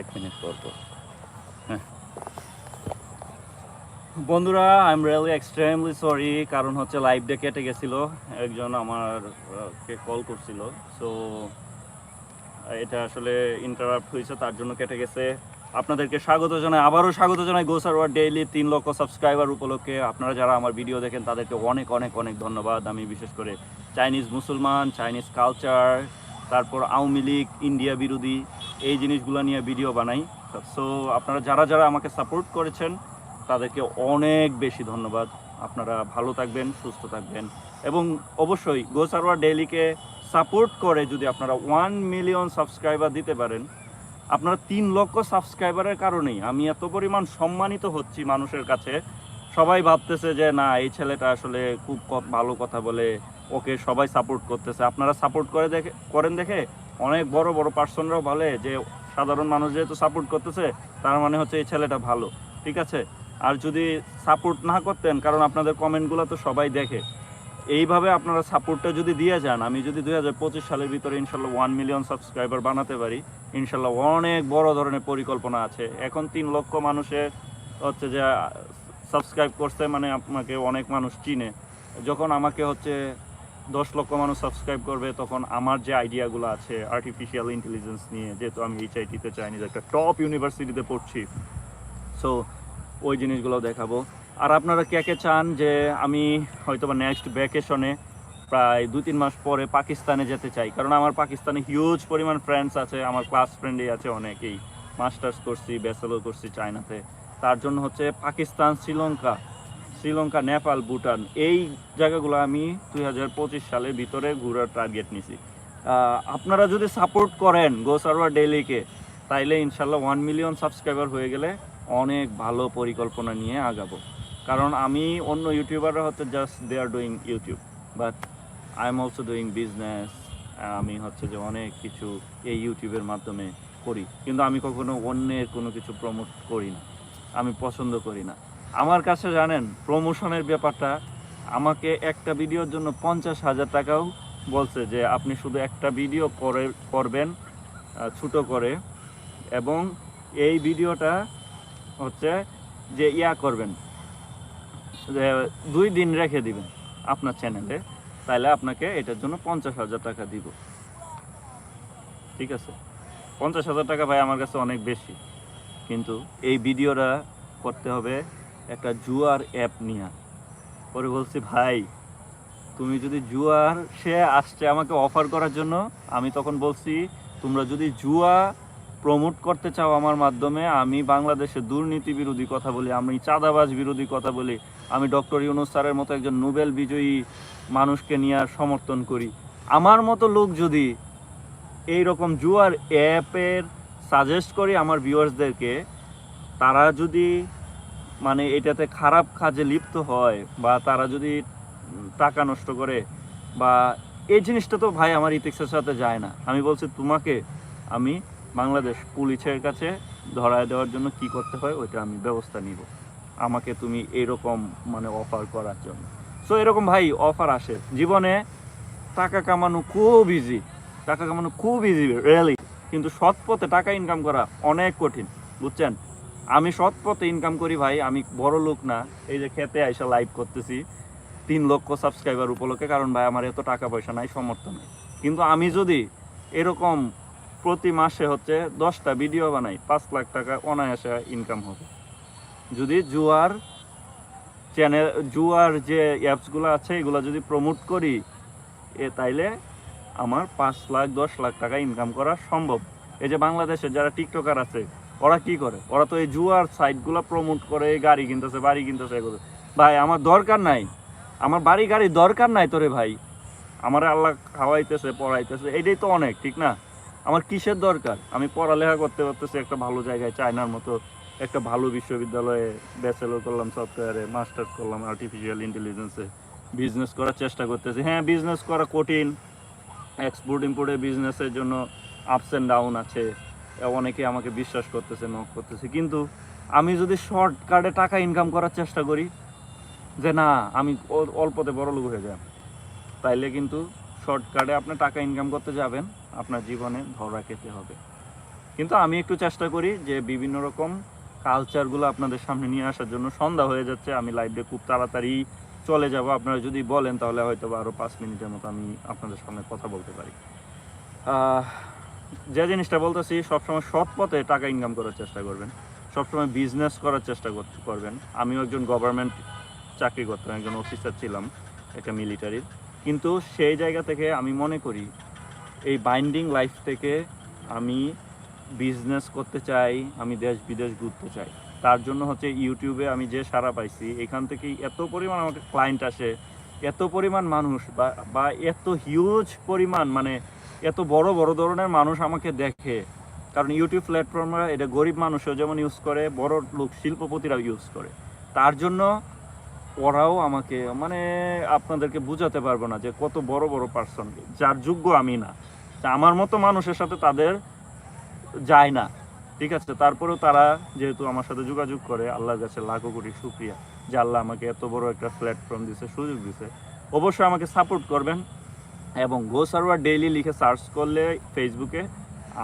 এক মিনিট পর পর। হ্যাঁ। বন্ধুরা I am really extremely sorry কারণ হচ্ছে লাইভটা কেটে গেছিল। একজন আমার, কে কল করছিল। সো এটা আসলে ইন্টারাপ্ট হয়েছে, তার জন্য কেটে গেছে। আপনাদেরকে স্বাগত জানাই, আবারও স্বাগত জানাই গোসারওয়ার ডেইলি তিন লক্ষ সাবস্ক্রাইবার উপলক্ষে। আপনারা যারা আমার ভিডিও দেখেন, তাদেরকে অনেক অনেক অনেক ধন্যবাদ। আমি বিশেষ করে চাইনিজ মুসলমান চাইনিজ কালচার তারপর আওয়ামী লীগ ইন্ডিয়া বিরোধী। এই জিনিসগুলো নিয়ে ভিডিও বানাই। সো আপনারা যারা যারা আমাকে সাপোর্ট করেছেন, তাদেরকে অনেক বেশি ধন্যবাদ। আপনারা ভালো থাকবেন, সুস্থ থাকবেন। এবং অবশ্যই গো সার্ভার ডেইলিকে সাপোর্ট করে যদি আপনারা ওয়ান মিলিয়ন সাবস্ক্রাইবার দিতে পারেন, আপনারা তিন লক্ষ সাবস্ক্রাইবারের কারণেই আমি এত পরিমাণ সম্মানিত হচ্ছি মানুষের কাছে। সবাই ভাবতেছে যে, না, এই ছেলেটা আসলে খুব ভালো কথা বলে, ওকে সবাই সাপোর্ট করতেছে। আপনারা সাপোর্ট করে দেখে, করেন দেখে? অনেক বড় বড় পার্সনরাও বলে যে সাধারণ মানুষ যেহেতু সাপোর্ট করতেছে, তার মানে হচ্ছে এই ছেলেটা ভালো, ঠিক আছে? আর যদি সাপোর্ট না করতেন, কারণ আপনাদের কমেন্টগুলো তো সবাই দেখে। এইভাবে আপনারা সাপোর্টটা যদি দিয়ে যান, আমি যদি দুই হাজার পঁচিশ সালের ভিতরে ইনশাল্লাহ ওয়ান মিলিয়ন সাবস্ক্রাইবার বানাতে পারি, ইনশাল্লাহ অনেক বড় ধরনের পরিকল্পনা আছে। এখন তিন লক্ষ মানুষের হচ্ছে যে সাবস্ক্রাইব করছে মানে আপনাকে অনেক মানুষ চিনে। যখন আমাকে হচ্ছে দশ লক্ষ মানুষ সাবস্ক্রাইব করবে, তখন আমার যে আইডিয়াগুলো আছে আর্টিফিশিয়াল ইন্টেলিজেন্স নিয়ে, যেহেতু আমি এইচআইটিতে চাইনিজ একটা টপ ইউনিভার্সিটিতে পড়ছি। সো ওই জিনিসগুলো দেখাবো। আর আপনারা কে কে চান যে আমি হয়তো বা নেক্সট ভ্যাকেশনে প্রায় দু তিন মাস পরে পাকিস্তানে যেতে চাই, কারণ আমার পাকিস্তানে হিউজ পরিমাণ ফ্রেন্ডস আছে, আমার ক্লাস ফ্রেন্ডই আছে অনেকেই। মাস্টার্স করছি ব্যাচেলর করছি চায়নাতে তার জন্য হচ্ছে পাকিস্তান, শ্রীলঙ্কা। শ্রীলঙ্কা, নেপাল, ভুটান এই জায়গাগুলো আমি দুই হাজার পঁচিশ সালের ভিতরে ঘোরার টার্গেট নিছি। আপনারা যদি সাপোর্ট করেন গো ডেইলিকে তাইলে ইনশাল্লাহ ওয়ান মিলিয়ন সাবস্ক্রাইবার হয়ে গেলে অনেক ভালো পরিকল্পনা নিয়ে আগাবো। কারণ আমি অন্য ইউটিউবাররা হচ্ছে just they are doing YouTube but I am also doing business আমি হচ্ছে যে অনেক কিছু এই ইউটিউবের মাধ্যমে করি। কিন্তু আমি কখনো অন্যের কোনো কিছু প্রমোট করি না। আমি পছন্দ করি না। আমার কাছে জানেন প্রমোশনের ব্যাপারটা, আমাকে একটা ভিডিওর জন্য পঞ্চাশ হাজার টাকাও বলছে যে আপনি শুধু একটা ভিডিও করে, করবেন ছোট করে। এবং এই ভিডিওটা হচ্ছে যে ইয়া করবেন, যে দুই দিন রেখে দিবেন আপনার চ্যানেলে তাহলে আপনাকে এটার জন্য পঞ্চাশ হাজার টাকা দিব। ঠিক আছে? পঞ্চাশ হাজার টাকা ভাই আমার কাছে অনেক বেশি। কিন্তু এই ভিডিওটা করতে হবে একটা জুয়ার অ্যাপ নিয়ে। পরে বলছি, ভাই, তুমি যদি জুয়ার সে আসছে আমাকে অফার করার জন্য, আমি তখন বলছি, তোমরা যদি জুয়া প্রমোট করতে চাও আমার মাধ্যমে, আমি বাংলাদেশে দুর্নীতি বিরোধী কথা বলি, আমি চাঁদাবাজ বিরোধী কথা বলি, আমি ডক্টর ইউনুস স্যারের মতো একজন নোবেল বিজয়ী মানুষকে নিয়ে সমর্থন করি। আমার মতো লোক যদি এই রকম জুয়ার অ্যাপের সাজেস্ট করি আমার ভিউয়ার্সদেরকে তারা যদি মানে এটাতে খারাপ কাজে লিপ্ত হয় বা তারা যদি টাকা নষ্ট করে বা এই জিনিসটা তো ভাই আমার ইতিক্সের সাথে যায় না। আমি বলছি তোমাকে আমি বাংলাদেশ পুলিশের কাছে ধরায় দেওয়ার জন্য কি করতে হয় ওইটা আমি ব্যবস্থা নিব। আমাকে তুমি এরকম মানে অফার করার জন্য। সো এরকম ভাই অফার আসে। জীবনে টাকা কামানো খুব ইজি টাকা কামানো খুব ইজি রিয়েলি কিন্তু সৎ পথে টাকা ইনকাম করা অনেক কঠিন, বুঝছেন? আমি সৎ পথে ইনকাম করি ভাই, আমি বড় লোক না। এই যে খেতে আইসা লাইভ করতেছি, তিন লক্ষ সাবস্ক্রাইবার উপলক্ষে, কারণ ভাই আমার এত টাকা পয়সা নাই সমর্থ নাই। কিন্তু আমি যদি এরকম প্রতি মাসে হচ্ছে দশটা ভিডিও বানাই, পাঁচ লাখ টাকা অনায়াসে ইনকাম হবে। যদি জুয়ার চ্যানেল জুয়ার যে অ্যাপসগুলো আছে, এগুলো যদি প্রমোট করি, এ তাইলে আমার পাঁচ লাখ, দশ লাখ টাকা ইনকাম করা সম্ভব। এই যে বাংলাদেশে যারা টিকটকার আছে ওরা কি করে? ওরা তো এই জুয়ার সাইটগুলো প্রমোট করে গাড়ি কিনতেছে, বাড়ি কিনতেছে এগুলো। ভাই, আমার দরকার নাই। আমার বাড়ি গাড়ি দরকার নাই তোরে ভাই। আমার আল্লাহ খাওয়াইতেছে, পড়াইতেছে এটাই তো অনেক, ঠিক না? আমার কিসের দরকার? আমি পড়ালেখা করতে পারতেছি একটা ভালো জায়গায়, চায়নার মতো একটা ভালো বিশ্ববিদ্যালয়ে ব্যাচেলর করলাম সফটওয়্যারে মাস্টার্স করলাম আর্টিফিশিয়াল ইন্টেলিজেন্সে বিজনেস করার চেষ্টা করতেছি। হ্যাঁ বিজনেস করা কঠিন। এক্সপোর্ট ইম্পোর্টের বিজনেসের জন্য আপস অ্যান্ড ডাউন আছে। অনেকে আমাকে বিশ্বাস করতেছে নক করতেছে। কিন্তু আমি যদি শর্টকাটে টাকা ইনকাম করার চেষ্টা করি, যে না, আমি অল্পতে বড় লোক হয়ে যাব তাইলে কিন্তু শর্টকাটে আপনি টাকা ইনকাম করতে যাবেন, আপনার জীবনে ধরা খেতে হবে। কিন্তু আমি একটু চেষ্টা করি যে বিভিন্ন রকম কালচারগুলো আপনাদের সামনে নিয়ে আসার জন্য। সন্ধ্যা হয়ে যাচ্ছে, আমি লাইভে খুব তাড়াতাড়ি চলে যাব। আপনারা যদি বলেন, তাহলে হয়তো আরও পাঁচ মিনিটের মতো আমি আপনাদের সামনে কথা বলতে পারি। যে জিনিসটা বলতেছি, সবসময় সৎ পথে টাকা ইনকাম করার চেষ্টা করবেন। সবসময় বিজনেস করার চেষ্টা কর- করবেন। আমিও একজন গভর্নমেন্ট চাকরি করতাম, একজন অফিসার ছিলাম, একটা মিলিটারির কিন্তু সেই জায়গা থেকে আমি মনে করি, এই বাইন্ডিং লাইফ থেকে আমি বিজনেস করতে চাই, আমি দেশ বিদেশ ঘুরতে চাই। তার জন্য হচ্ছে ইউটিউবে আমি যে সারা পাইছি, এখান থেকেই এত পরিমাণ আমাকে ক্লায়েন্ট আসে, এত পরিমাণ মানুষ বা বা এত হিউজ পরিমাণ মানে এত বড় বড় ধরনের মানুষ আমাকে দেখে। কারণ ইউটিউব প্ল্যাটফর্মে এটা গরিব মানুষও যেমন ইউজ করে, বড় লোক, শিল্পপতিরাও ইউজ করে। তার জন্য ওরাও আমাকে মানে আপনাদেরকে বুঝাতে পারব না যে কত বড় বড় পার্সন যার যোগ্য আমি না। আমার মতো মানুষের সাথে তাদের যায় না। ঠিক আছে? তারপরেও তারা যেহেতু আমার সাথে যোগাযোগ করে, আল্লাহর কাছে লাখো কোটি শুক্রিয়া যে আল্লাহ আমাকে এত বড় একটা প্ল্যাটফর্ম দিছে, সুযোগ দিছে। অবশ্যই আমাকে সাপোর্ট করবেন। এবং গো সার্ভার ডেইলি লিখে সার্চ করলে ফেসবুকে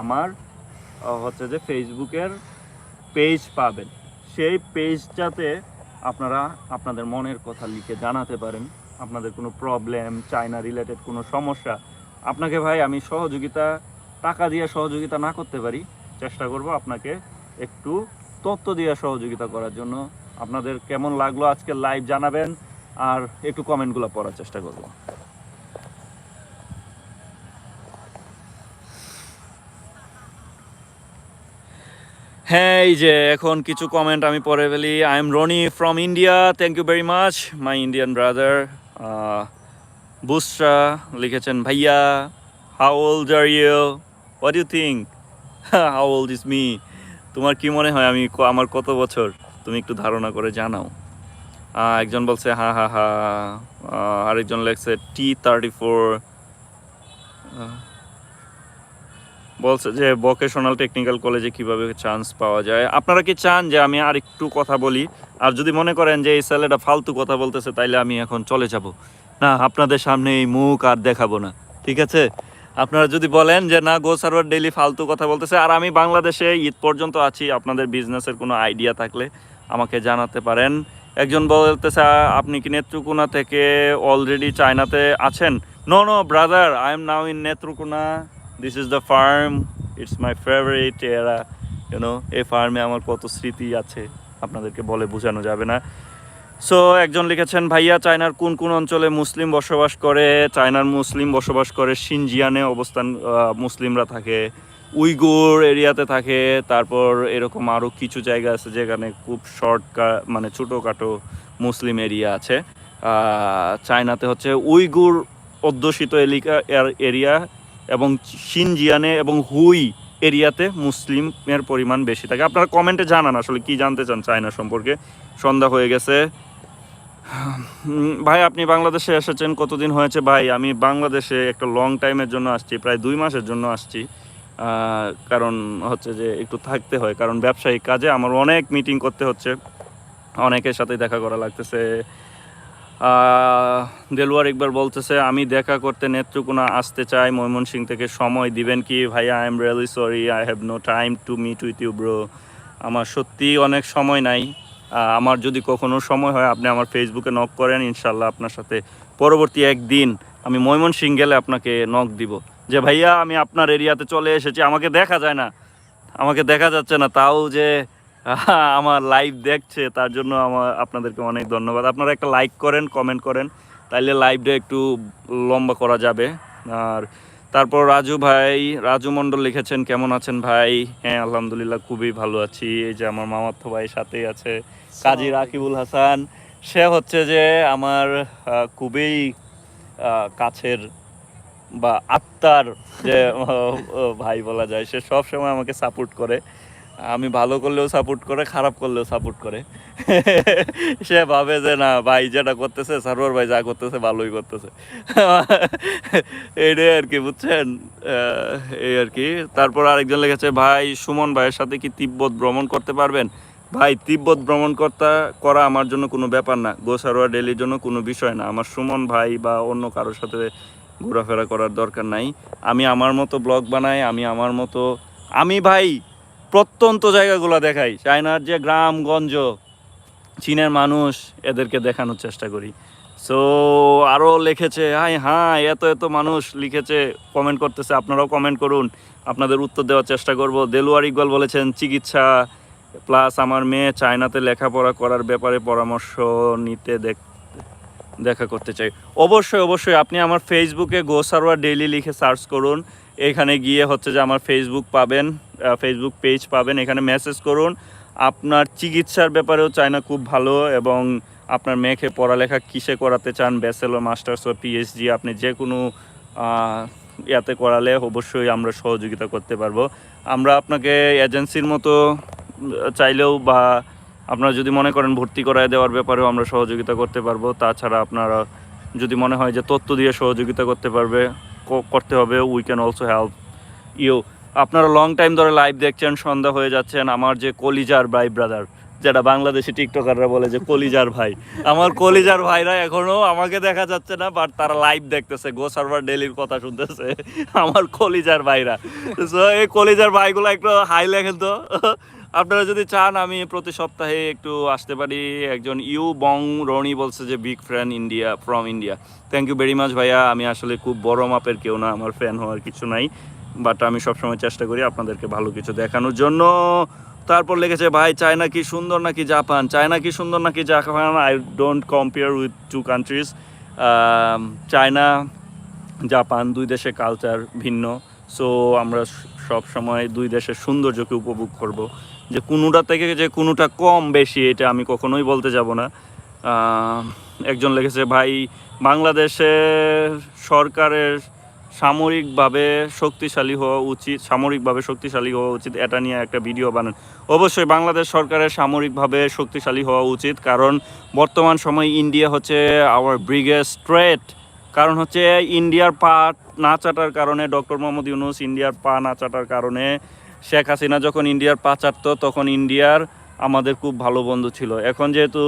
আমার হচ্ছে যে ফেসবুকের পেজ পাবেন। সেই পেজটাতে আপনারা আপনাদের মনের কথা লিখে জানাতে পারেন। আপনাদের কোনো প্রবলেম চায়না রিলেটেড কোনো সমস্যা। আপনাকে ভাই আমি সহযোগিতা, টাকা দিয়ে সহযোগিতা না করতে পারি। চেষ্টা করব আপনাকে একটু তথ্য দিয়ে সহযোগিতা করার জন্য। আপনাদের কেমন লাগল আজকে লাইভ জানাবেন, আর একটু কমেন্টগুলো পড়ার চেষ্টা করব। হ্যাঁ এই যে এখন কিছু কমেন্ট আমি পরে ফেলি। I am Rony from India thank you very much my Indian brother Busra লিখেছেন, ভাইয়া how old are you what you think how old is me তোমার কি মনে হয়, আমি আমার কত বছর? তুমি একটু ধারণা করে জানাও। একজন বলছে, হা হা হা। আরেকজন লেখছে টি থার্টি ফোর বলছে যে ভোকেশনাল টেকনিক্যাল কলেজে কীভাবে চান্স পাওয়া যায়। আপনারা কি চান যে আমি আর একটু কথা বলি? আর যদি মনে করেন যে এই ছেলেটা ফালতু কথা বলতেছে, তাইলে আমি এখন চলে যাব। না, আপনাদের সামনে এই মুখ আর দেখাবো না, ঠিক আছে? আপনারা যদি বলেন যে না গো সার্ভার ডেইলি ফালতু কথা বলতেছে, আর আমি বাংলাদেশে ঈদ পর্যন্ত আছি, আপনাদের বিজনেসের কোনো আইডিয়া থাকলে আমাকে জানাতে পারেন। একজন বলতেছে "আ- আপনি কি নেত্রকোনা থেকে অলরেডি চায়নাতে আছেন? No no brother I am now in Netrokona. This is the farm it's my favourite এরা ইউনো এই ফার্মে আমার কত স্মৃতি আছে, আপনাদেরকে বলে বোঝানো যাবে না। সো একজন লিখেছেন, ভাইয়া, চায়নার কোন কোন অঞ্চলে মুসলিম বসবাস করে? চায়নার মুসলিম বসবাস করে সিনজিয়ানে অবস্থান মুসলিমরা থাকে। উইগুর এরিয়াতে থাকে। তারপর এরকম আরও কিছু জায়গা আছে যেখানে খুব শর্ট মানে ছোটোখাটো মুসলিম এরিয়া আছে। চায়নাতে হচ্ছে উইগুর অধ্যুষিত এলিকা এরিয়া। এবং সিনজিয়ানে এবং হুই এরিয়াতে মুসলিমের পরিমাণ বেশি থাকে। আপনারা কমেন্টে জানান আসলে কি জানতে চান চায়না সম্পর্কে। সন্ধ্যা হয়ে গেছে। ভাই, আপনি বাংলাদেশে এসেছেন, কতদিন হয়েছে? ভাই, আমি বাংলাদেশে একটা লং টাইমের জন্য আসছি, প্রায় দুই মাসের জন্য আসছি। কারণ হচ্ছে যে একটু থাকতে হয়, কারণ ব্যবসায়িক কাজে আমার অনেক মিটিং করতে হচ্ছে। অনেকের সাথে দেখা করা লাগতেছে। দেলোয়ার একবার বলতেছে, আমি দেখা করতে নেত্রকোনা আসতে চাই। ময়মনসিং থেকে সময় দিবেন কি? ভাইয়া I am really sorry I have no time to meet with you bro আমার সত্যি অনেক সময় নাই। আমার যদি কখনো সময় হয়, আপনি আমার ফেসবুকে নক করেন, ইনশাল্লাহ আপনার সাথে পরবর্তী একদিন আমি ময়মনসিং গেলে আপনাকে নক দিব। যে, ভাইয়া, আমি আপনার এরিয়াতে চলে এসেছি। আমাকে দেখা যায় না। আমাকে দেখা যাচ্ছে না। তাও যে আমার লাইভ দেখছে তার জন্য আমার আপনাদেরকে অনেক ধন্যবাদ। আপনারা একটা লাইক করেন কমেন্ট করেন তাইলে লাইভটা একটু লম্বা করা যাবে। আর তারপর রাজু ভাই রাজু মণ্ডল লিখেছেন কেমন আছেন ভাই? হ্যাঁ আলহামদুলিল্লাহ খুবই ভালো আছি। এই যে আমার মামাতো ভাই সাথেই আছে কাজী রাকিবুল হাসান। সে হচ্ছে যে আমার খুবই কাছের বা আত্মার যে ভাই বলা যায় সে সব সময় আমাকে সাপোর্ট করে। আমি ভালো করলেও সাপোর্ট করে, খারাপ করলেও সাপোর্ট করে। সে ভাবে যে, না, ভাই যেটা করতেছে সার্ভার ভাই যা করতেছে, ভালোই করতেছে। এইটাই আর কি, বুঝছেন? এই আর কি। তারপর আরেকজন লেগেছে ভাই, সুমন ভাইয়ের সাথে কি তিব্বত ভ্রমণ করতে পারবেন? ভাই, তিব্বত ভ্রমণ করতে, করা আমার জন্য কোনো ব্যাপার না। গোসারোয়া ডেলির জন্য কোনো বিষয় না। আমার সুমন ভাই বা অন্য কারোর সাথে ঘোরাফেরা করার দরকার নাই। আমি আমার মতো ব্লগ বানাই, আমি আমার মতো, আমি ভাই প্রত্যন্ত জায়গাগুলো দেখাই। চায়নার যে গ্রামগঞ্জ, চীনের মানুষ এদেরকে দেখানোর চেষ্টা করি। সো আরও লিখেছে, হাই হ্যাঁ এত এত মানুষ লিখেছে কমেন্ট করতেছে, আপনারাও কমেন্ট করুন। আপনাদের উত্তর দেওয়ার চেষ্টা করব। দেলোয়ার ইকবাল বলেছেন, চিকিৎসা প্লাস আমার মেয়ে চায়নাতে লেখাপড়া করার ব্যাপারে পরামর্শ নিতে দেখ, দেখা করতে চাই। অবশ্যই অবশ্যই, আপনি আমার ফেসবুকে গো সার্ভার ডেইলি লিখে সার্চ করুন। এখানে গিয়ে হচ্ছে যে আমার ফেসবুক পাবেন ফেসবুক পেজ পাবেন, এখানে মেসেজ করুন। আপনার চিকিৎসার ব্যাপারেও চায়না খুব ভালো এবং আপনার মেয়েকে পড়ালেখা কিসে করাতে চান ব্যাচেলর মাস্টার্স ও পিএইচডি আপনি যে কোনো ইয়াতে করালে অবশ্যই আমরা সহযোগিতা করতে পারব। আমরা আপনাকে এজেন্সির মতো চাইলেও বা আপনারা যদি মনে করেন ভর্তি করায় দেওয়ার ব্যাপারেও আমরা সহযোগিতা করতে পারব, তাছাড়া আপনারা যদি মনে হয় যে তথ্য দিয়ে সহযোগিতা করতে পারবে করতে হবে we can also help you আপনারা লং টাইম ধরে লাইভ দেখছেন, সন্ধ্যা হয়ে যাচ্ছেন আমার যে কলিজার ভাই ব্রাদার যেটা বাংলাদেশি টিকটকাররা বলে যে কলিজার ভাই। আমার কলিজার ভাইরা এখনও আমাকে দেখা যাচ্ছে না বাট তারা লাইভ দেখতেছে গো সার্ভার ডেলির কথা শুনতেছে, আমার কলিজার ভাইরা। সো এই কলিজার ভাইগুলো একটু হাই লেখেন তো। আপনারা যদি চান, আমি প্রতি সপ্তাহে একটু আসতে পারি। একজন ইউ বং রনি বলছে যে big fan India from India thank you very much ভাইয়া। আমি আসলে খুব বড় মাপের কেউ না, আমার ফ্যান হওয়ার কিছু নাই। বাট আমি সবসময় চেষ্টা করি আপনাদেরকে ভালো কিছু দেখানোর জন্য। তারপর লেগেছে, ভাই, চায়না কি সুন্দর নাকি জাপান? চায়না কি সুন্দর নাকি Japan? I don't compare with two countries China, Japan দুই দেশের কালচার ভিন্ন। সো আমরা সব সময় দুই দেশের সৌন্দর্যকে উপভোগ করব। যে কোনোটা থেকে যে কোনোটা কম বেশি, এটা আমি কখনোই বলতে যাব না। একজন লিখেছে ভাই, বাংলাদেশের সরকারের সামরিকভাবে শক্তিশালী হওয়া উচিত, সামরিকভাবে শক্তিশালী হওয়া উচিত, এটা নিয়ে একটা ভিডিও বানান। অবশ্যই বাংলাদেশ সরকারের সামরিকভাবে শক্তিশালী হওয়া উচিত, কারণ বর্তমান সময় ইন্ডিয়া হচ্ছে আওয়ার ব্রিগেস্ট স্ট্রেট কারণ হচ্ছে ইন্ডিয়ার পা না চাটার কারণে, ডক্টর মোহাম্মদ ইউনুস ইন্ডিয়ার পা না চাটার কারণে শেখ হাসিনা যখন ইন্ডিয়ার পা চাটতো, তখন ইন্ডিয়ার আমাদের খুব ভালো বন্ধু ছিল। এখন যেহেতু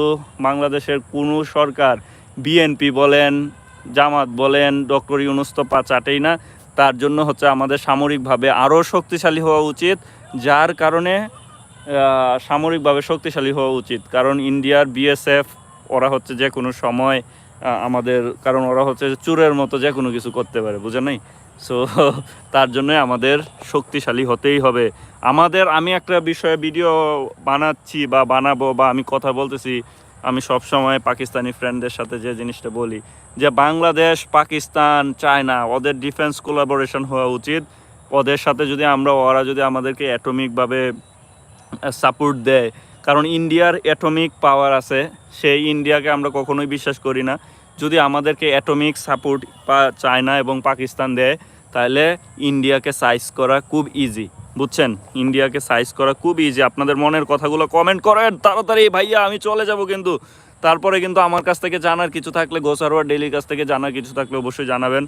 বাংলাদেশের কোনো সরকার বিএনপি বলেন জামাত বলেন, ডক্টর ইউনুস তো পা চাটেই না, তার জন্য হচ্ছে আমাদের সামরিকভাবে আরও শক্তিশালী হওয়া উচিত, যার কারণে সামরিকভাবে শক্তিশালী হওয়া উচিত। কারণ ইন্ডিয়ার বিএসএফ, ওরা হচ্ছে যে কোনো সময় আমাদের, কারণ ওরা হচ্ছে চুরের মতো যে কোনো কিছু করতে পারে বুঝে নাই? সো তার জন্য আমাদের শক্তিশালী হতেই হবে। আমাদের, আমি একটা বিষয়ে ভিডিও বানাচ্ছি বা বানাবো বা আমি কথা বলতেছি আমি সব সময় পাকিস্তানি ফ্রেন্ডদের সাথে যে জিনিসটা বলি, যে বাংলাদেশ, পাকিস্তান, চায়না, ওদের ডিফেন্স কোলাবোরেশন হওয়া উচিত। ওদের সাথে যদি আমরা, ওরা যদি আমাদেরকে অ্যাটমিকভাবে সাপোর্ট দেয়, কারণ ইন্ডিয়ার অ্যাটমিক পাওয়ার আছে, সেই ইন্ডিয়াকে আমরা কখনোই বিশ্বাস করি না। যদি আমাদেরকে অ্যাটমিক সাপোর্ট চায়না এবং পাকিস্তান দেয় তাহলে ইন্ডিয়াকে সাইজ করা খুব ইজি বুঝছেন? ইন্ডিয়াকে সাইজ করা খুব ইজি আপনাদের মনের কথাগুলো কমেন্ট করেন। তাড়াতাড়ি, ভাইয়া, আমি চলে যাব কিন্তু। তারপরে কিন্তু আমার কাছ থেকে জানার কিছু থাকলে গোসারোয়ার ডেলির কাছ থেকে জানার কিছু থাকলে অবশ্যই জানাবেন।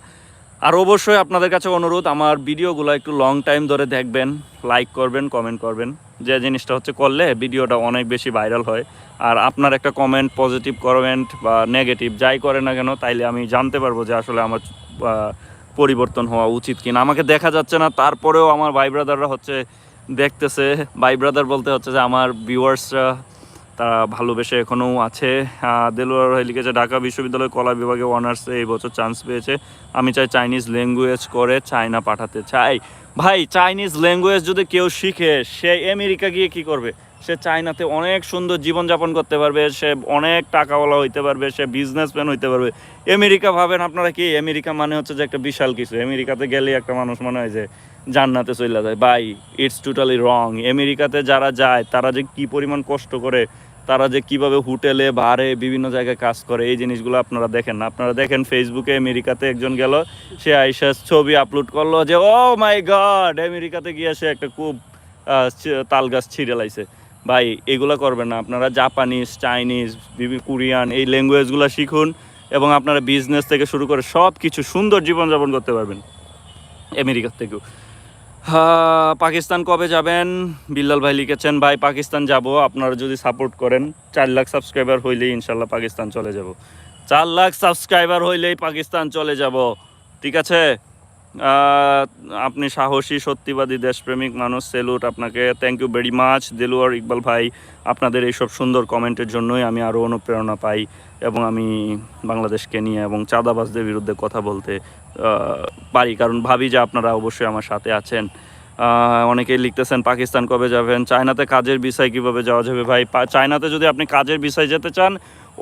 আর অবশ্যই আপনাদের কাছে অনুরোধ, আমার ভিডিওগুলো একটু লং টাইম ধরে দেখবেন লাইক করবেন কমেন্ট করবেন। যে জিনিসটা হচ্ছে, করলে ভিডিওটা অনেক বেশি ভাইরাল হয়। আর আপনার একটা কমেন্ট পজিটিভ কমেন্ট বা নেগেটিভ যাই করে না কেন, তাইলে আমি জানতে পারব যে আসলে আমার পরিবর্তন হওয়া উচিত কিনা। আমাকে দেখা যাচ্ছে না, তারপরেও আমার ভাই ব্রাদাররা হচ্ছে দেখতেছে। ভাই ব্রাদার বলতে হচ্ছে যে আমার ভিউয়ার্সরা তারা ভালোবেসে এখনও আছে। দেলোয়ার লিখেছে, ঢাকা বিশ্ববিদ্যালয় কলা বিভাগে অনার্সে এই বছর চান্স পেয়েছে। আমি চাই চাইনিজ ল্যাঙ্গুয়েজ করে চায়না পাঠাতে চাই। ভাই চাইনিজ ল্যাঙ্গুয়েজ যদি কেউ শিখে, সে আমেরিকা গিয়ে কি করবে? সে চায়নাতে অনেক সুন্দর জীবনযাপন করতে পারবে, সে অনেক টাকাওয়ালা হইতে পারবে, সে বিজনেসম্যান হইতে পারবে। আমেরিকা ভাবেন আপনারা কি? আমেরিকা মানে হচ্ছে যে একটা বিশাল কিছু। আমেরিকাতে গেলে একটা মানুষ মনে হয় যে জান্নাতে চলে যায়। বাই ইটস টোটালি রং আমেরিকাতে যারা যায়, তারা যে কি পরিমাণ কষ্ট করে, তারা যে কীভাবে হোটেলে, বারে, বিভিন্ন জায়গায় কাজ করে, এই জিনিসগুলো আপনারা দেখেন না। আপনারা দেখেন ফেসবুকে আমেরিকাতে একজন গেল, সে আইসা ছবি আপলোড করল যে ও মাই গড আমেরিকাতে গিয়ে সে একটা খুব তাল গাছ ছিঁড়ে লাইছে। ভাই, এগুলো করবেন না। আপনারা জাপানিজ চাইনিজ কোরিয়ান এই ল্যাঙ্গুয়েজগুলো শিখুন এবং আপনারা বিজনেস থেকে শুরু করে সব কিছু সুন্দর জীবনযাপন করতে পারবেন। আমেরিকার থেকেও। পাকিস্তান কবে যাবেন? বিল্লাল ভাই লিখেছেন, ভাই, পাকিস্তান যাব। আপনারা যদি সাপোর্ট করেন, চার লাখ সাবস্ক্রাইবার হইলেই ইনশাল্লাহ পাকিস্তান চলে যাব। চার লাখ সাবস্ক্রাইবার হইলেই পাকিস্তান চলে যাব। ঠিক আছে? আপনি সাহসী, সত্যিবাদী, দেশপ্রেমিক মানুষ, সেলুট। আপনাকে thank you very much Deluar, Iqbal ভাই, আপনাদের এইসব সুন্দর কমেন্টের জন্যই আমি আরও অনুপ্রেরণা পাই এবং আমি বাংলাদেশকে নিয়ে এবং চাঁদাবাজদের বিরুদ্ধে কথা বলতে পারি। কারণ ভাবি যে আপনারা অবশ্যই আমার সাথে আছেন। অনেকেই লিখতেছেন, পাকিস্তান কবে যাবেন? চায়নাতে কাজের বিষয় কীভাবে যাওয়া যাবে ভাই? চায়নাতে যদি আপনি কাজের বিষয় যেতে চান,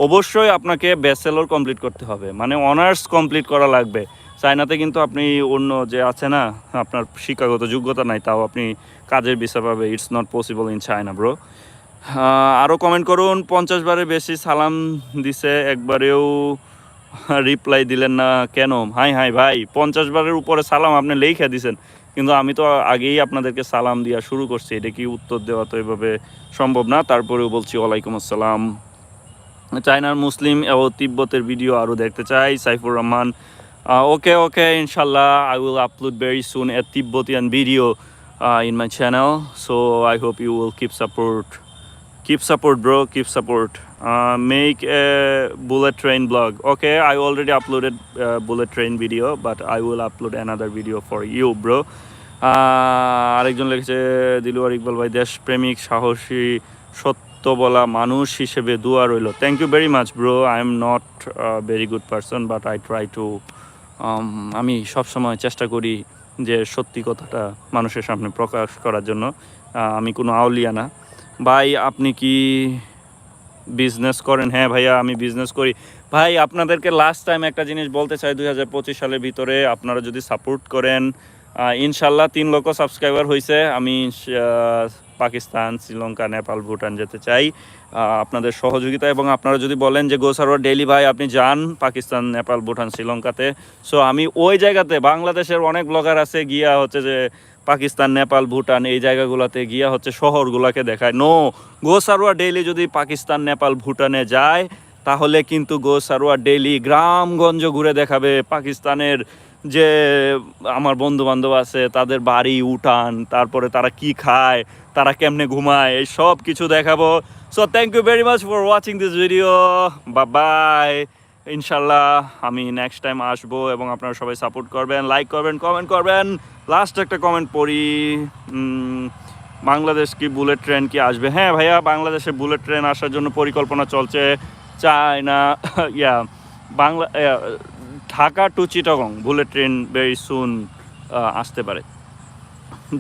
অবশ্যই আপনাকে ব্যাচেলর কমপ্লিট করতে হবে। মানে অনার্স কমপ্লিট করা লাগবে। চায়নাতে কিন্তু আপনি অন্য যে আছে না, আপনার শিক্ষাগত যোগ্যতা নাই, তাও আপনি কাজের বিষয় পাবে it's not possible in China bro আরও কমেন্ট করুন, পঞ্চাশ বারের বেশি সালাম দিছে, একবারেও রিপ্লাই দিলেন না কেন? হাই হাই, ভাই, পঞ্চাশ বারের উপরে সালাম আপনি লেখা দিছেন, কিন্তু আমি তো আগেই আপনাদেরকে সালাম দেওয়া শুরু করছি, এটা কি উত্তর দেওয়া তো এভাবে সম্ভব না, তারপরেও বলছি, ওয়ালাইকুম আসসালাম। চায়নার মুসলিম ও তিব্বতের ভিডিও আরও দেখতে চাই, সাইফুর রহমান ওকে ওকে ইনশাল্লাহ I will upload very soon a Tibetan video in my channel so I hope you will keep support keep support. Bro keep support. Uh, make a bullet train blog. Okay i already uploaded uh, bullet train video but i will upload another video for you bro. আহ, আরেকজন লিখেছে দিলুয়ার ইকবাল ভাই দেশপ্রেমিক সাহসী সত্য বলা মানুষ হিসেবে দোয়া রইল। Thank you very much bro I am not very good person but I try to আমি সবসময় চেষ্টা করি যে সত্যি কথাটা মানুষের সামনে প্রকাশ করার জন্য। আমি কোনো আউলিয়া না। ভাই, আপনি কি বিজনেস করেন? হ্যাঁ ভাইয়া, আমি বিজনেস করি। ভাই, আপনাদেরকে লাস্ট টাইম একটা জিনিস বলতে চাই, দুই হাজার পঁচিশ সালের ভিতরে আপনারা যদি সাপোর্ট করেন ইনশাল্লাহ তিন লক্ষ সাবস্ক্রাইবার হয়েছে আমি পাকিস্তান, শ্রীলঙ্কা, নেপাল, ভুটান যেতে চাই। আপনাদের সহযোগিতা এবং আপনারা যদি বলেন যে গোসারোয়ার ডেইলি ভাই, আপনি যান পাকিস্তান, নেপাল, ভুটান, শ্রীলঙ্কাতে। সো আমি ওই জায়গাতে, বাংলাদেশের অনেক ব্লগার আছে, গিয়া হচ্ছে যে পাকিস্তান, নেপাল, ভুটান, এই জায়গাগুলোতে গিয়া হচ্ছে শহরগুলোকে দেখায়। নো গো সারোয়া ডেইলি যদি পাকিস্তান, নেপাল, ভুটানে যায়, তাহলে কিন্তু গো সারোয়া ডেইলি গ্রামগঞ্জ ঘুরে দেখাবে পাকিস্তানের যে আমার বন্ধু বান্ধব আছে, তাদের বাড়ি উঠান, তারপরে তারা কি খায়, তারা কেমনে ঘুমায়, এই সব কিছু দেখাবো। So thank you very much for watching this video বা বাই ইনশাল্লাহ আমি নেক্সট টাইম আসব এবং আপনারা সবাই সাপোর্ট করবেন লাইক করবেন কমেন্ট করবেন। লাস্ট একটা কমেন্ট পড়ি বাংলাদেশ কি বুলেট ট্রেন কি আসবে? হ্যাঁ ভাইয়া, বাংলাদেশে বুলেট ট্রেন আসার জন্য পরিকল্পনা চলছে। China yeah Bangla Dhaka to Chittagong bullet train very soon আসতে পারে।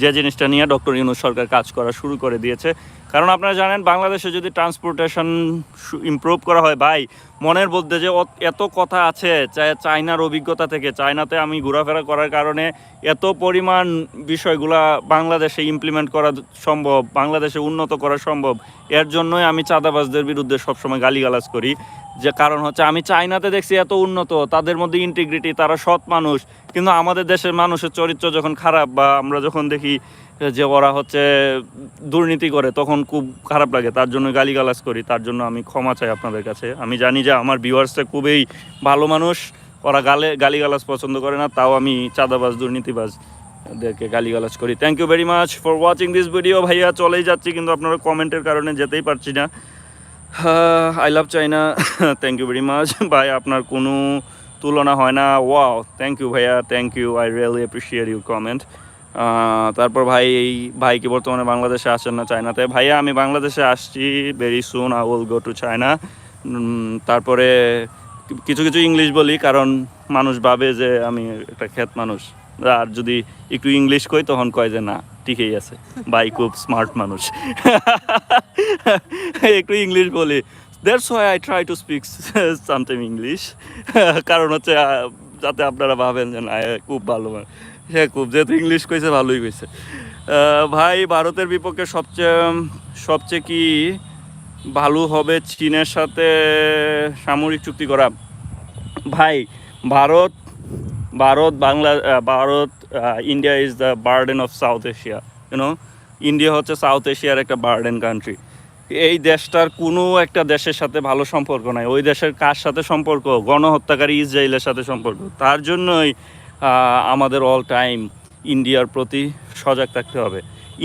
যে জিনিসটা নিয়ে ডক্টর ইউনুস সরকার কাজ করা শুরু করে দিয়েছে। কারণ আপনারা জানেন, বাংলাদেশে যদি ট্রান্সপোর্টেশন ইমপ্রুভ করা হয়, ভাই, মনের মধ্যে যে এত কথা আছে চায়নার অভিজ্ঞতা থেকে, চায়নাতে আমি ঘোরাফেরা করার কারণে এত পরিমাণ বিষয়গুলা বাংলাদেশে ইমপ্লিমেন্ট করা সম্ভব, বাংলাদেশে উন্নত করা সম্ভব, এর জন্যই আমি চাঁদাবাজদের বিরুদ্ধে সবসময় গালিগালাজ করি। যে কারণ হচ্ছে আমি চায়নাতে দেখছি এত উন্নত, তাদের মধ্যে ইন্টিগ্রিটি তারা সৎ মানুষ। কিন্তু আমাদের দেশের মানুষের চরিত্র যখন খারাপ বা আমরা যখন দেখি যে ওরা হচ্ছে দুর্নীতি করে, তখন খুব খারাপ লাগে। তার জন্য গালিগালাজ করি, তার জন্য আমি ক্ষমা চাই আপনাদের কাছে। আমি জানি যে আমার ভিউয়ার্সে খুবই ভালো মানুষ, ওরা গালে, গালিগালাজ পছন্দ করে না, তাও আমি চাঁদাবাজ দুর্নীতিবাজ দেরকে গালিগালাজ করি। Thank you very much for watching this video ভাইয়া। চলেই যাচ্ছি, কিন্তু আপনারা কমেন্টের কারণে যেতেই পারছি না। I love China thank you very much ভাই, আপনার কোনো তুলনা হয় না। ওয়াও থ্যাংক ইউ ভাইয়া thank you I really appreciate you comment তারপর ভাই, এই ভাই কি বর্তমানে বাংলাদেশে আসেন না চায়নাতে ভাইয়া, আমি বাংলাদেশে আসছি very soon I will go to China তারপরে কিছু কিছু ইংলিশ বলি, কারণ মানুষ ভাবে যে আমি একটা খ্যাত মানুষ। আর যদি একটু ইংলিশ কই, তখন কয় যে না। ঠিকই আছে। ভাই খুব স্মার্ট মানুষ। একটু ইংলিশ বলি। That's why I try to speak sometime English কারণ হচ্ছে যাতে আপনারা ভাবেন যে, না খুব ভালো। হ্যাঁ খুব, যেহেতু ইংলিশ কইছে, ভালোই কইছে। ভাই, ভারতের বিপক্ষে সবচেয়ে সবচেয়ে কি ভালো হবে চীনের সাথে সামরিক চুক্তি করা? ভাই, Bharat Bharat, Bangla Bharat India is the burden of South Asia you know India হচ্ছে সাউথ এশিয়ার একটা বার্ডেন কান্ট্রি এই দেশটার কোনো একটা দেশের সাথে ভালো সম্পর্ক নাই। ওই দেশের কার সাথে সম্পর্ক? গণহত্যাকারী ইসরায়েলের সাথে সম্পর্ক। তার জন্যই আমাদের অল টাইম ইন্ডিয়ার প্রতি সজাগ থাকতে হবে।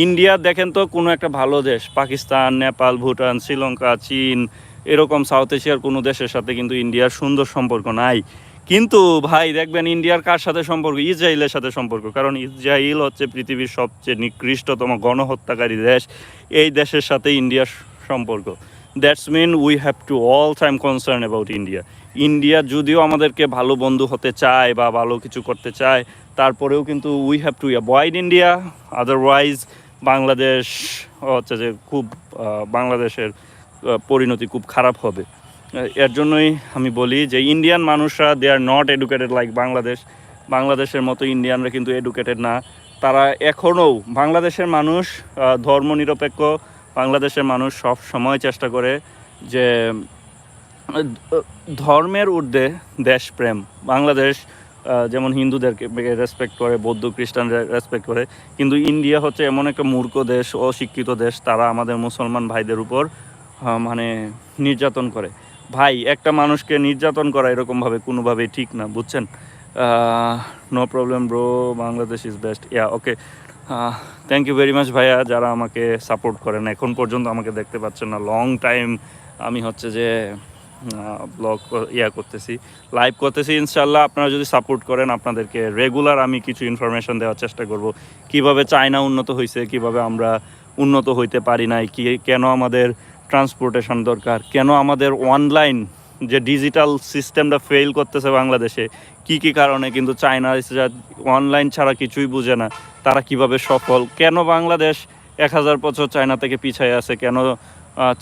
ইন্ডিয়া দেখেন তো কোনো একটা ভালো দেশ। পাকিস্তান, নেপাল, ভুটান, শ্রীলঙ্কা, চীন, এরকম সাউথ এশিয়ার কোনো দেশের সাথে কিন্তু ইন্ডিয়ার সুন্দর সম্পর্ক নাই। কিন্তু ভাই দেখবেন ইন্ডিয়ার কার সাথে সম্পর্ক? ইসরায়েলের সাথে সম্পর্ক। কারণ ইসরায়েল হচ্ছে পৃথিবীর সবচেয়ে নিকৃষ্টতম গণহত্যাকারী দেশ। এই দেশের সাথে ইন্ডিয়ার সম্পর্ক। That's mean we have to all time concern about India India যদিও আমাদেরকে ভালো বন্ধু হতে চায় বা ভালো কিছু করতে চায়, তারপরেও কিন্তু we have to avoid India otherwise Bangladesh হচ্ছে যে খুব বাংলাদেশের পরিণতি খুব খারাপ হবে। এর জন্যই আমি বলি যে ইন্ডিয়ান মানুষরা they are not educated like Bangladesh বাংলাদেশের মতো ইন্ডিয়ানরা কিন্তু এডুকেটেড না। তারা এখনও বাংলাদেশের মানুষ ধর্মনিরপেক্ষ বাংলাদেশের মানুষ সব সময় চেষ্টা করে যে ধর্মের ঊর্ধ্বে দেশপ্রেম। বাংলাদেশ যেমন হিন্দুদেরকে রেসপেক্ট করে, বৌদ্ধ খ্রিস্টান রেসপেক্ট করে, কিন্তু ইন্ডিয়া হচ্ছে এমন একটা মূর্খ দেশ, অশিক্ষিত দেশ, তারা আমাদের মুসলমান ভাইদের উপর মানে নির্যাতন করে। ভাই, একটা মানুষকে নির্যাতন করা এরকমভাবে কোনোভাবেই ঠিক না, বুঝছেন? No problem bro Bangladesh is best yeah okay thank you very much ভাইয়া, যারা আমাকে সাপোর্ট করেন। এখন পর্যন্ত আমাকে দেখতে পাচ্ছেন না। লং টাইম আমি হচ্ছে যে ব্লগ ইয়া করতেছি লাইভ করতেছি। ইনশাল্লাহ আপনারা যদি সাপোর্ট করেন, আপনাদেরকে রেগুলার আমি কিছু ইনফরমেশন দেওয়ার চেষ্টা করব। কীভাবে চায়না উন্নত হয়েছে কীভাবে আমরা উন্নত হইতে পারি নাই, কি, কেন আমাদের ট্রান্সপোর্টেশন দরকার। কেন আমাদের অনলাইন যে ডিজিটাল সিস্টেমটা ফেল করতেছে বাংলাদেশে, কি কি কারণে কিন্তু চায়না অনলাইন ছাড়া কিছুই বুঝে না, তারা কীভাবে সফল? কেন বাংলাদেশ এক হাজার বছর চায়না থেকে পিছিয়ে আছে? কেন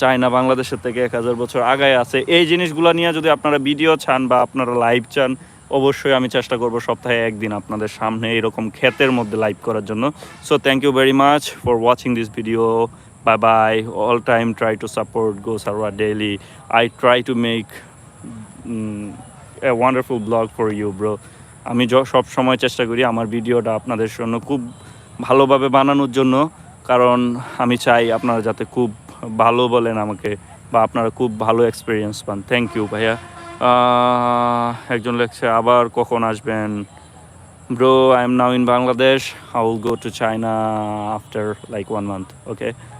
চায়না বাংলাদেশের থেকে এক হাজার বছর আগায় আছে? এই জিনিসগুলো নিয়ে যদি আপনারা ভিডিও চান বা আপনারা লাইভ চান, অবশ্যই আমি চেষ্টা করব সপ্তাহে একদিন আপনাদের সামনে এরকম ক্ষেতের মধ্যে লাইভ করার জন্য। So thank you very much for watching this video bye bye all time try to support go sarwa daily i try to make mm, a wonderful blog for you bro আমি সব সময় চেষ্টা করি আমার ভিডিওটা আপনাদের জন্য খুব ভালোভাবে বানানোর জন্য কারণ আমি চাই আপনারা যাতে খুব ভালো বলেন আমাকে বা আপনারা খুব ভালো এক্সপিরিয়েন্স পান থ্যাংক ইউ ভাইয়া একজন লেখছে আবার কখন আসবেন Bro, I'm now in Bangladesh. I will go to China after like one month. Okay.